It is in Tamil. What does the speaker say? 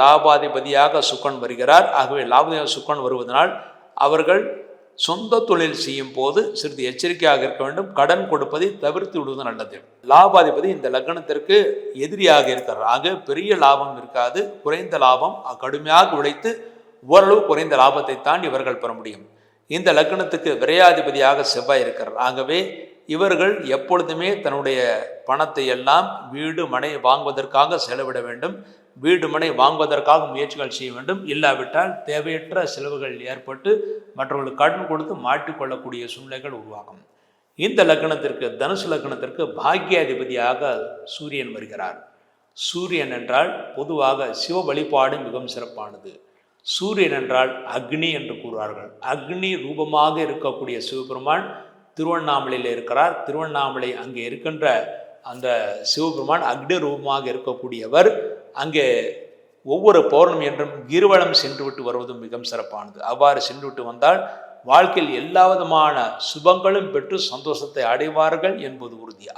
லாபாதிபதியாக சுக்கன் வருகிறார். ஆகவே லாபதியாக சுக்கன் வருவதனால் அவர்கள் சொந்த தொழில் செய்யும் போது சிறிது எச்சரிக்கையாக இருக்க வேண்டும். கடன் கொடுப்பதை தவிர்த்து விடுவது நல்லது. லாபாதிபதி இந்த லக்னத்திற்கு எதிரியாக இருக்கிறார். ஆக பெரிய லாபம் இருக்காது. குறைந்த லாபம் கடுமையாக உழைத்து ஓரளவு குறைந்த லாபத்தை தான் இவர்கள் பெற முடியும். இந்த லக்னத்துக்கு விரையாதிபதியாக செவ்வாய் இருக்கிறார். ஆகவே இவர்கள் எப்பொழுதுமே தன்னுடைய பணத்தை எல்லாம் வீடு மனை வாங்குவதற்காக செலவிட வேண்டும். வீடு மனை வாங்குவதற்காக முயற்சிகள் செய்ய வேண்டும். இல்லாவிட்டால் தேவையற்ற செலவுகள் ஏற்பட்டு மற்றவர்களுக்கு கடன் கொடுத்து மாட்டிக்கொள்ளக்கூடிய சூழ்நிலைகள் உருவாகும். இந்த லக்னத்திற்கு தனுசு லக்னத்திற்கு பாக்கியாதிபதியாக சூரியன் வருகிறார். சூரியன் என்றால் பொதுவாக சிவ வழிபாடு மிகவும் சிறப்பானது. சூரியன் என்றால் அக்னி என்று கூறுவார்கள். அக்னி ரூபமாக இருக்கக்கூடிய சிவபெருமான் திருவண்ணாமலையில் இருக்கிறார். திருவண்ணாமலை அங்கே இருக்கின்ற அந்த சிவபெருமான் அக்னி ரூபமாக இருக்கக்கூடியவர். அங்கே ஒவ்வொரு பௌர்ணமி என்றும் கிருவலம் சென்றுவிட்டு வருவதும் மிகவும் சிறப்பானது. அவ்வாறு சென்றுவிட்டு வந்தால் வாழ்க்கையில் எல்லா விதமான சுபங்களும் பெற்று சந்தோஷத்தை அடைவார்கள் என்பது உறுதி.